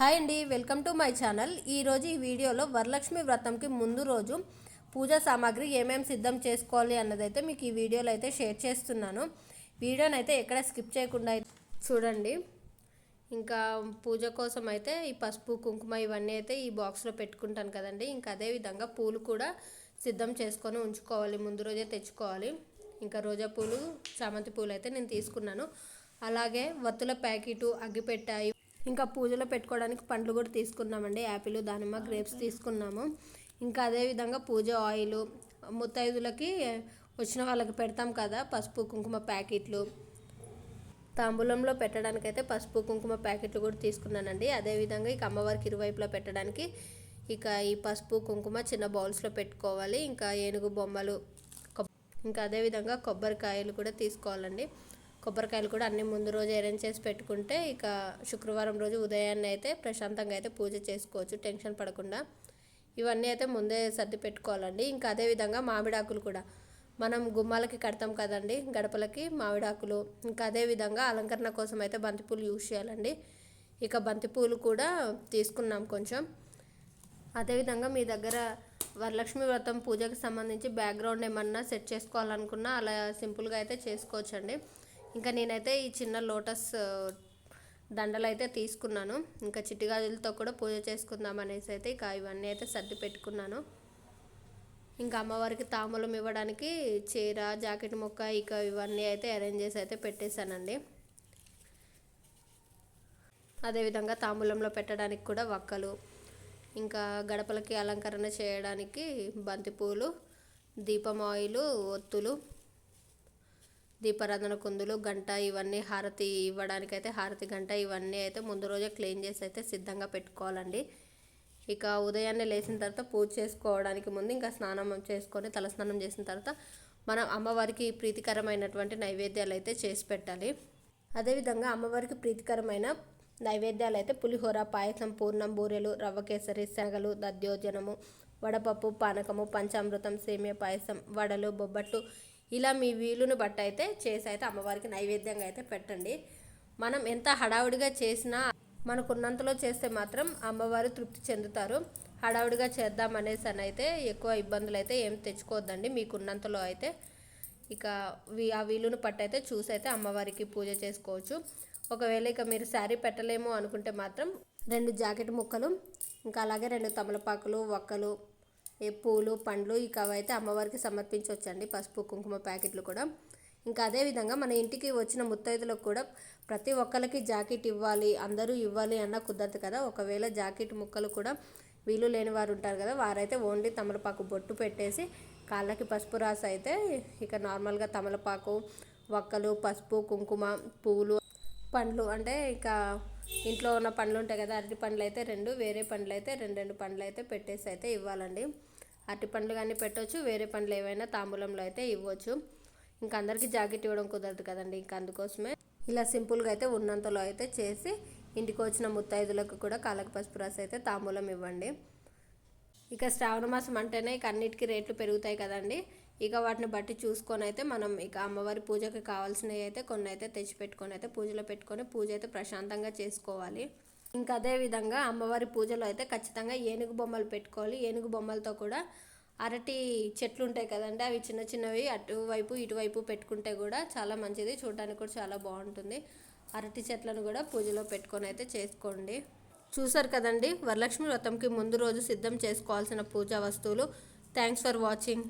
Hi అండి welcome to my channel. ఈరోజు ఈ వీడియోలో వరలక్ష్మి వ్రతంకి ముందు రోజు పూజా సామాగ్రి ఏమేమి సిద్ధం చేసుకోవాలి అన్నదైతే మీకు ఈ వీడియోలో అయితే షేర్ చేస్తున్నాను. వీడియోని అయితే ఎక్కడ స్కిప్ చేయకుండా చూడండి. ఇంకా పూజ కోసం అయితే ఈ పసుపు కుంకుమ ఇవన్నీ అయితే ఈ బాక్స్లో పెట్టుకుంటాను కదండి. ఇంకా అదేవిధంగా పూలు కూడా సిద్ధం చేసుకొని ఉంచుకోవాలి ముందు రోజే తెచ్చుకోవాలి. ఇంకా రోజా పూలు చామంతి పూలు అయితే నేను తీసుకున్నాను. అలాగే వత్తుల ప్యాకెటు అగ్గిపెట్టాయి ఇంకా పూజలో పెట్టుకోవడానికి పండ్లు కూడా తీసుకున్నామండి. యాపిల్ దానిమ్మ గ్రేప్స్ తీసుకున్నాము. ఇంకా అదేవిధంగా పూజ ఆయిల్ ముత్తైదులకి వచ్చిన వాళ్ళకి పెడతాం కదా పసుపు కుంకుమ ప్యాకెట్లు. తాంబూలంలో పెట్టడానికైతే పసుపు కుంకుమ ప్యాకెట్లు కూడా తీసుకున్నానండి. అదేవిధంగా ఇక అమ్మవారికి ఇరువైపులా పెట్టడానికి ఇక ఈ పసుపు కుంకుమ చిన్న బౌల్స్లో పెట్టుకోవాలి. ఇంకా ఏనుగు బొమ్మలు ఇంకా అదేవిధంగా కొబ్బరికాయలు కూడా తీసుకోవాలండి. కొబ్బరికాయలు కూడా అన్ని ముందు రోజు అరేంజ్ చేసి పెట్టుకుంటే ఇక శుక్రవారం రోజు ఉదయాన్నే అయితే ప్రశాంతంగా అయితే పూజ చేసుకోవచ్చు టెన్షన్ పడకుండా. ఇవన్నీ అయితే ముందే సర్ది పెట్టుకోవాలండి. ఇంకా అదేవిధంగా మామిడాకులు కూడా. మనం గుమ్మాలకి కడతాం కదండి గడపలకి మామిడాకులు. ఇంకా అదేవిధంగా అలంకరణ కోసం అయితే బంతిపూలు యూజ్ చేయాలండి. ఇక బంతిపూలు కూడా తీసుకున్నాం కొంచెం. అదేవిధంగా మీ దగ్గర వరలక్ష్మి వ్రతం పూజకి సంబంధించి బ్యాక్గ్రౌండ్ ఏమన్నా సెట్ చేసుకోవాలనుకున్నా అలా సింపుల్గా అయితే చేసుకోవచ్చండి. ఇంకా నేనైతే ఈ చిన్న లోటస్ దండలు అయితే తీసుకున్నాను. ఇంకా చిట్టిగాజులతో కూడా పూజ చేసుకుందాం అనేసి అయితే ఇక ఇవన్నీ అయితే సర్ది పెట్టుకున్నాను. ఇంకా అమ్మవారికి తాంబూలం ఇవ్వడానికి చీర జాకెట్ మొక్క ఇక ఇవన్నీ అయితే అరేంజ్ చేసి అయితే పెట్టేశానండి. అదేవిధంగా తాంబూలంలో పెట్టడానికి కూడా వక్కలు ఇంకా గడపలకి అలంకరణ చేయడానికి బంతిపూలు దీపం ఆయిలు ఒత్తులు దీపారాధన కుందులు గంట ఇవన్నీ హారతి ఇవ్వడానికి అయితే హారతి గంట ఇవన్నీ అయితే ముందు రోజే క్లీన్ చేసి అయితే సిద్ధంగా పెట్టుకోవాలండి. ఇక ఉదయాన్నే లేచిన తర్వాత పూజ చేసుకోవడానికి ముందు ఇంకా స్నానం చేసుకొని తలస్నానం చేసిన తర్వాత మనం అమ్మవారికి ప్రీతికరమైనటువంటి నైవేద్యాలు అయితే చేసి పెట్టాలి. అదేవిధంగా అమ్మవారికి ప్రీతికరమైన నైవేద్యాలు అయితే పులిహోర పాయసం పూర్ణం బూరెలు రవ్వ కేసరి శనగలు దద్యోజనము వడపప్పు పానకము పంచామృతం సేమియా పాయసం వడలు బొబ్బట్టు ఇలా మీ వీలును బట్టి అయితే చేసి అయితే అమ్మవారికి నైవేద్యంగా అయితే పెట్టండి. మనం ఎంత హడావుడిగా చేసినా మనకున్నంతలో చేస్తే మాత్రం అమ్మవారు తృప్తి చెందుతారు. హడావుడిగా చేద్దాం అనేసి అని అయితే ఎక్కువ ఇబ్బందులు అయితే ఏం తెచ్చుకోవద్దండి. మీకున్నంతలో అయితే ఇక ఆ వీలును పట్టి అయితే చూసి అయితే అమ్మవారికి పూజ చేసుకోవచ్చు. ఒకవేళ ఇక మీరు శారీ పెట్టలేము అనుకుంటే మాత్రం రెండు జాకెట్ ముక్కలు ఇంకా అలాగే రెండు తమలపాకులు ఒక్కలు పూలు పండ్లు ఇక అవైతే అమ్మవారికి సమర్పించవచ్చండి పసుపు కుంకుమ ప్యాకెట్లు కూడా. ఇంకా అదేవిధంగా మన ఇంటికి వచ్చిన ముత్తైదులకు కూడా ప్రతి ఒక్కరికి జాకెట్ ఇవ్వాలి అందరూ ఇవ్వాలి అన్న కుదరదు కదా. ఒకవేళ జాకెట్ ముక్కలు కూడా వీలు లేని వారు ఉంటారు కదా. వారైతే ఓన్లీ తమలపాకు బొట్టు పెట్టేసి కాళ్ళకి పసుపు రాసి అయితే ఇక నార్మల్గా తమలపాకు వక్కలు పసుపు కుంకుమ పూలు పండ్లు అంటే ఇక ఇంట్లో ఉన్న పండ్లు ఉంటాయి కదా. అరటి పండ్లు అయితే రెండు వేరే పండ్లు అయితే రెండు రెండు పండ్లు అయితే పెట్టేసి అయితే ఇవ్వాలండి. అరటి పండ్లు కానీ పెట్టవచ్చు వేరే పండ్లు ఏవైనా తాంబూలంలో అయితే ఇవ్వచ్చు. ఇంకా అందరికీ జాకెట్ ఇవ్వడం కుదరదు కదండి ఇంకా అందుకోసమే ఇలా సింపుల్గా అయితే ఉన్నంతలో అయితే చేసి ఇంటికి వచ్చిన ముత్తైదులకు కూడా కాళ్ళకు పసుపు రాసి అయితే తాంబూలం ఇవ్వండి. ఇక శ్రావణ మాసం అంటేనే ఇక అన్నిటికీ రేట్లు పెరుగుతాయి కదండి. ఇక వాటిని బట్టి చూసుకొని అయితే మనం ఇక అమ్మవారి పూజకి కావాల్సినవి అయితే కొన్ని అయితే తెచ్చిపెట్టుకొని అయితే పూజలో పెట్టుకొని పూజ అయితే ప్రశాంతంగా చేసుకోవాలి. ఇంకా అదే విధంగా అమ్మవారి పూజలో అయితే ఖచ్చితంగా ఏనుగు బొమ్మలు పెట్టుకోవాలి. ఏనుగు బొమ్మలతో కూడా అరటి చెట్లు ఉంటాయి కదండి అవి చిన్న చిన్నవి అటువైపు ఇటువైపు పెట్టుకుంటే కూడా చాలా మంచిది. చూడడానికి కూడా చాలా బాగుంటుంది. అరటి చెట్లను కూడా పూజలో పెట్టుకొని అయితే చేసుకోండి. చూసారు కదండి వరలక్ష్మి వ్రతంకి ముందు రోజు సిద్ధం చేసుకోవాల్సిన పూజా వస్తువులు. Thanks for watching